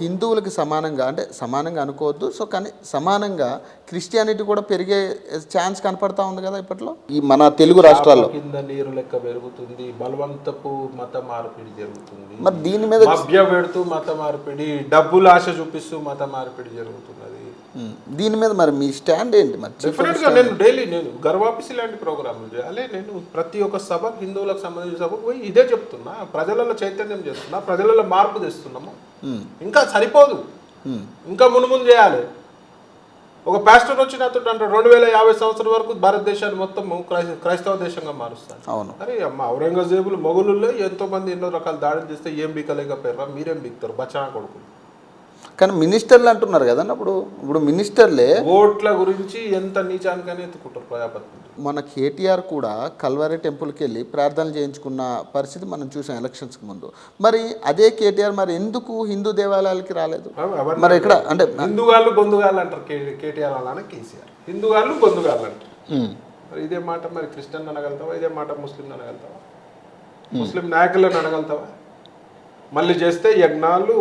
హిందువులకి సమానంగా అంటే సమానంగా అనుకోవద్దు. సో కానీ సమానంగా క్రిస్టియానిటీ కూడా పెరిగే ఛాన్స్ కనపడతా ఉంది కదా ఇప్పట్లో? ఈ మన తెలుగు రాష్ట్రాల్లో. కింద నీరు లెక్క పెరుగుతుంది బలవంతపు మత మార్పిడి జరుగుతుంది. మరి దీని మీద పెడుతూ మత మార్పిడి డబ్బులు ఆశ చూపిస్తూ మత మార్పిడి జరుగుతున్నది. దీని మీద మరి మీ స్టాండ్ ఏంటి మరి? డెఫినెట్గా నేను డైలీ నేను గర్వాపిసి లాంటి ప్రోగ్రాములు చేయాలి నేను ప్రతి ఒక్క సభ హిందువులకు సంబంధించిన సభకు పోయి ఇదే చెప్తున్నా. ప్రజలలో చైతన్యం చేస్తున్నా ప్రజలలో మార్పు తెస్తున్నాము. ఉమ్, ఇంకా సరిపోదు. ఉమ్, ఇంకా మునుముందు చేయాలి. ఒక పాస్టర్ వచ్చి నాతో అంటాడు రెండు వేల యాభై సంవత్సరం వరకు భారతదేశాన్ని మొత్తం క్రైస్త క్రైస్తవ దేశంగా మారుస్తాను అవును. అరే అమ్మ ఔరంగజేబులు మొగులుల్లో ఎంతో మంది ఎన్నో రకాల దాడులు చేస్తే ఏం బీకలేకపోయారా మీరేం బీక్తారు? బచ్చనా కొడుకులు. కానీ మినిస్టర్లు అంటున్నారు కదా అప్పుడు? ఇప్పుడు మినిస్టర్లే ఓట్ల గురించి ఎంత నీచానికని ఎత్తుకుంటారు ప్రజాపతి. మన కేటీఆర్ కూడా కల్వరి టెంపుల్కి వెళ్ళి ప్రార్థనలు చేయించుకున్న పరిస్థితి మనం చూసాం ఎలక్షన్స్కి ముందు. మరి అదే కేటీఆర్ మరి ఎందుకు హిందూ దేవాలయాలకి రాలేదు? మరి ఇక్కడ అంటే హిందుగాళ్ళు బొందుగాళ్ళు అంటారు కేటీఆర్ అలానే కేసీఆర్. హిందుగాళ్ళు బొందుగాళ్ళు అంటారు మరి ఇదే మాట మరి క్రిస్టియన్ అనగలుగుతావా ఇదే మాట ముస్లిం అనగలుగుతావా ముస్లిం నాయకులను అనగలుగుతావా మళ్ళీ చేస్తే యజ్ఞాలు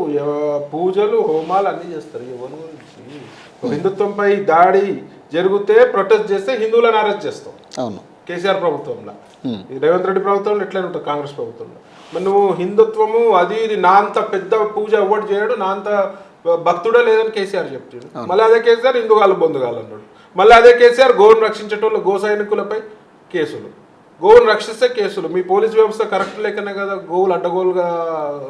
పూజలు హోమాలు అన్నీ చేస్తారు. ఎవరి గురించి? హిందుత్వంపై దాడి జరిగితే ప్రొటెస్ట్ చేస్తే హిందువులను అరెస్ట్ చేస్తాం. అవును. కేసీఆర్ ప్రభుత్వంలో. రేవంత్ రెడ్డి ప్రభుత్వంలో ఎట్లనే ఉంటుంది కాంగ్రెస్ ప్రభుత్వంలో. మరి నువ్వు హిందుత్వము అది ఇది నా అంత పెద్ద పూజ అవ్వడు చేయడు నా అంత భక్తుడే లేదని కేసీఆర్ చెప్తాడు మళ్ళీ అదే కేసీఆర్ హిందుగాలు బొందుగాలు అన్నాడు. మళ్ళీ అదే కేసీఆర్ గోవును రక్షించేటోళ్ళు గో సైనికులపై కేసులు. గోవును రక్షిస్తే కేసులు. మీ పోలీస్ వ్యవస్థ కరెక్ట్ లేకనే కదా గోవులు అడ్డగోలుగా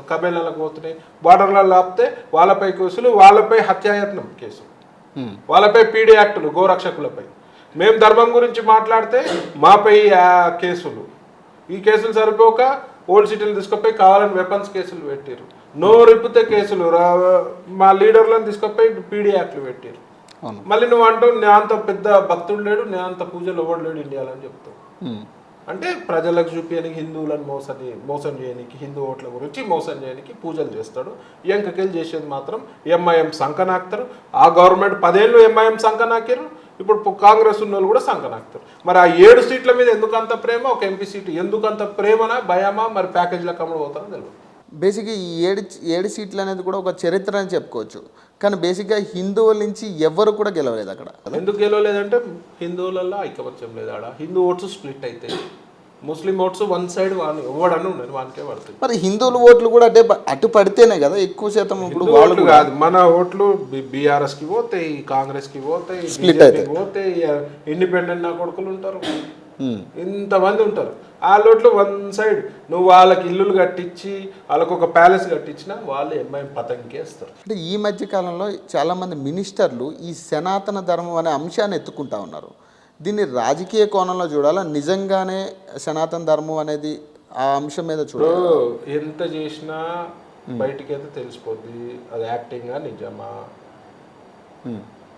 కబేలాలకు పోతున్నాయి. బార్డర్లలో ఆపితే వాళ్ళపై కేసులు వాళ్ళపై హత్యాయత్నం కేసులు ఉమ్, వాళ్ళపై పీడీ యాక్టులు గోరక్షకులపై. మేము ధర్మం గురించి మాట్లాడితే మాపై కేసులు. ఈ కేసులు సరిపోక ఓల్డ్ సిటీలు తీసుకుపోయి కావాలని వెపన్స్ కేసులు పెట్టారు నో రిప్పితే కేసులు రా- మా లీడర్లను తీసుకుపోయి పీడీ యాక్ట్లు పెట్టారు మళ్ళీ నువ్వు అంటావు నా అంత పెద్ద భక్తుడు లేడు నా అంత పూజలు ఎవడు లేడు ఇండియాలో అని చెప్తావు. అంటే ప్రజలకు చూపించడానికి హిందువులను మోసని మోసం చేయడానికి హిందూ ఓట్ల గురించి మోసం చేయడానికి పూజలు చేస్తాడు. ఎంకకెళ్ళి చేసేది మాత్రం ఎంఐఎం సంకనాక్తారు. ఆ గవర్నమెంట్ పదేళ్ళు ఎంఐఎం సంకనాకిరు ఇప్పుడు కాంగ్రెస్ ఉన్న వాళ్ళు కూడా సంకనాక్తారు. మరి ఆ ఏడు సీట్ల మీద ఎందుకంత ప్రేమ? ఒక ఎంపీ సీటు ఎందుకంత ప్రేమనా భయమా? మరి ప్యాకేజీలకు కమ్ముడు పోతారో తెలియదు బేసిక్గా ఈ ఏడు ఏడు సీట్లు అనేది కూడా ఒక చరిత్ర అని చెప్పుకోవచ్చు. కానీ బేసిక్గా హిందువుల నుంచి ఎవరు కూడా గెలవలేదు అక్కడ. ఎందుకు గెలవలేదంటే హిందువులలో ఐకమత్యం లేదు ఆడ. హిందూ ఓట్స్ స్ప్లిట్ అయితే ముస్లిం ఓట్స్ వన్ సైడ్ వాని ఎవడని ఉండదు వానికే పడుతుంది మరి హిందువుల ఓట్లు కూడా అంటే అటు పడితేనే కదా ఎక్కువ శాతం ఇప్పుడు వాళ్ళు కాదు మన ఓట్లు బీఆర్ఎస్కి పోతాయి కాంగ్రెస్కి పోతాయి అవుతాయి. కి పోతాయి ఇండిపెండెంట్ నా కొడుకులు ఉంటారు. ఇంతమంది ఉంటారు. ఆ ఓట్లు వన్ సైడ్ నువ్వు వాళ్ళకి ఇల్లులు కట్టించి వాళ్ళకు ఒక ప్యాలెస్ కట్టించినా వాళ్ళు ఎంఐఎం పతంకేస్తారు అంటే ఈ మధ్య కాలంలో చాలామంది మినిస్టర్లు ఈ సనాతన ధర్మం అనే అంశాన్ని ఎత్తుకుంటా ఉన్నారు. దీన్ని రాజకీయ కోణంలో చూడాలా? నిజంగానే సనాతన ధర్మం అనేది ఆ అంశం మీద చూడాలి? ఎంత చేసినా బయటికి అయితే తెలిసిపోద్ది. అది యాక్టింగా నిజమా?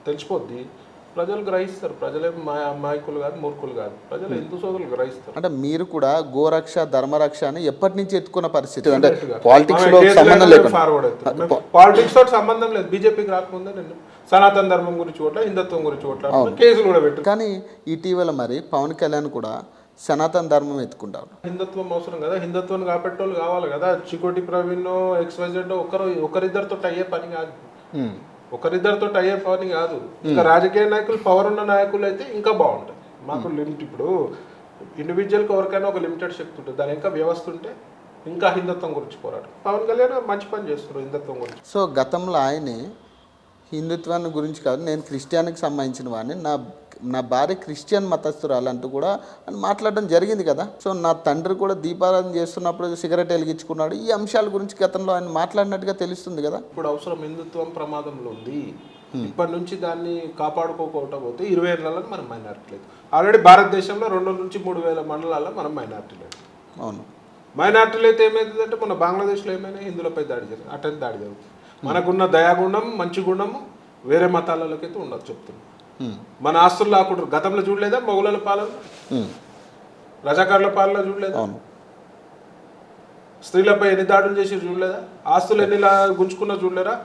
తెలిసిపోద్ది. ప్రజలు గ్రహిస్తారు. ప్రజలే మా అమాయకులు కాదు మూర్ఖులు కాదు. ప్రజలు హిందూ సోదరులు గ్రహిస్తారు. అంటే మీరు కూడా గోరక్ష ధర్మరక్ష అని ఎప్పటి నుంచి ఎత్తుకున్న పరిస్థితి? అంటే పాలిటిక్స్లో సంబంధం లేకుండా. ఫార్వర్డ్ పాలిటిక్స్ తోటి సంబంధం లేదు. బీజేపీకి రాకముందే నేను సనాతన ధర్మం గురించి ఓట్లా హిందుత్వం గురించి ఓట్లా కేసులు కూడా పెట్టు. కానీ ఇటీవల మరి పవన్ కళ్యాణ్ కూడా సనాతన ధర్మం ఎత్తుకుంటారు. హిందుత్వం అవసరం కదా. హిందుత్వం కాపెట్టోళ్ళు కావాలి కదా. చికోటి ప్రవీణ్ ఎక్స్వైజెడ్ ఒకరు ఒకరిద్దరితో అయ్యే పని కాదు. ఉమ్, ఒకరిద్దరితో అయ్యే పని కాదు. ఇంకా రాజకీయ నాయకులు పవర్ ఉన్న నాయకులు అయితే ఇంకా బాగుంటుంది మాకు లిమిట్ ఇప్పుడు ఇండివిజువల్కి ఎవరికైనా ఒక లిమిటెడ్ శక్తి ఉంటుంది. దాని ఇంకా వ్యవస్థ ఉంటే ఇంకా హిందుత్వం గురించి పోరాడు పవన్ కళ్యాణ్ మంచి పని చేస్తున్నారు హిందుత్వం గురించి. సో గతంలో ఆయనే హిందుత్వాన్ని గురించి కాదు నేను క్రిస్టియానికి సంబంధించిన వాడిని. నా నా భార్య క్రిస్టియన్ మతస్థురాలు అంటూ కూడా అని మాట్లాడడం జరిగింది కదా. సో నా తండ్రి కూడా దీపారాధన చేస్తున్నప్పుడు సిగరెట్ వెలిగించుకున్నాడు. ఈ అంశాల గురించి గతంలో ఆయన మాట్లాడినట్టుగా తెలుస్తుంది కదా. ఇప్పుడు అవసరం హిందుత్వం ప్రమాదంలో ఉంది. ఇప్పటి నుంచి దాన్ని కాపాడుకోకపోవటం పోతే ఇరవై ఏళ్ళలో మనం మైనారిటీ లేదు. ఆల్రెడీ భారతదేశంలో రెండు నుంచి మూడు వేల మండలాల్లో మనం మైనారిటీ లేదు. అవును. మైనార్టీలు అయితే ఏమైందంటే మన బంగ్లాదేశ్లో ఏమైనా హిందువులపై దాడి జరిగింది. అటెండ్ దాడి జరుగుతుంది. మనకున్న దయాగుణం మంచి గుణము వేరే మతాలలోకి అయితే ఉండదు చెప్తున్నాం మన ఆస్తులు లాకుంటారు గతంలో చూడలేదా? మొగుల పాలన? రజాకారుల పాలన చూడలేదా? అవును. స్త్రీలపై ఎన్ని దాడులు చేసి చూడలేదా? ఆస్తులు ఎన్ని గుంజుకున్నా చూడలేరా?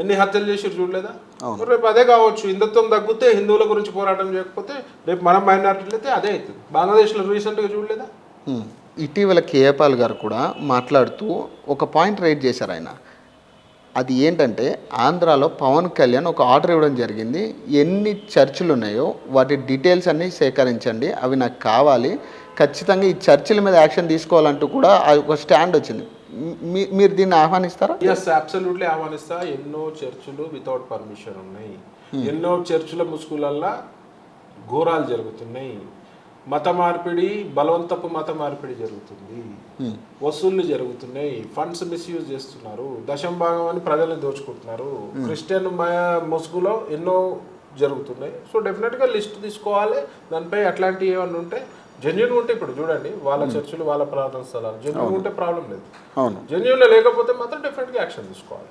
ఎన్ని హత్యలు చేసి చూడలేదా? అవును. రేపు అదే కావచ్చు. హిందుత్వం తగ్గితే హిందువుల గురించి పోరాటం చేయకపోతే రేపు మనం మైనార్టీలు అయితే అదే అవుతుంది. బంగ్లాదేశ్లో రీసెంట్గా చూడలేదా. ఇటీవల కేఏపాల్ గారు కూడా మాట్లాడుతూ ఒక పాయింట్ రైట్ చేశారు ఆయన. అది ఏంటంటే ఆంధ్రాలో పవన్ కళ్యాణ్ ఒక ఆర్డర్ ఇవ్వడం జరిగింది. ఎన్ని చర్చిలు ఉన్నాయో వాటి డీటెయిల్స్ అన్నీ సేకరించండి. అవి నాకు కావాలి. ఖచ్చితంగా ఈ చర్చిల మీద యాక్షన్ తీసుకోవాలంటూ కూడా ఒక స్టాండ్ వచ్చింది. మీ- మీరు దీన్ని ఆహ్వానిస్తారా? Yes absolutely ఆహ్వానిస్తా. ఎన్నో చర్చిలు వితౌట్ పర్మిషన్ ఉన్నాయి. ఎన్నో చర్చిల ముసుగులల్లా ఘోరాలు జరుగుతున్నాయి. మత మార్పిడి బలవంతపు మత మార్పిడి జరుగుతుంది. వసూళ్ళు జరుగుతున్నాయి. ఫండ్స్ మిస్యూజ్ చేస్తున్నారు. దశం భాగం అని ప్రజల్ని దోచుకుంటున్నారు. క్రిస్టియన్ ముసుగులో ఎన్నో జరుగుతున్నాయి. సో డెఫినెట్గా లిస్ట్ తీసుకోవాలి. దానిపై అట్లాంటివి ఏమన్నా ఉంటే జెన్యున్ ఉంటే ఇప్పుడు చూడండి వాళ్ళ చర్చిలు వాళ్ళ ప్రార్థన స్థలాలు. జెన్యున్ ఉంటే ప్రాబ్లం లేదు. జెన్యున్ లేకపోతే మాత్రం డెఫినెట్గా యాక్షన్ తీసుకోవాలి.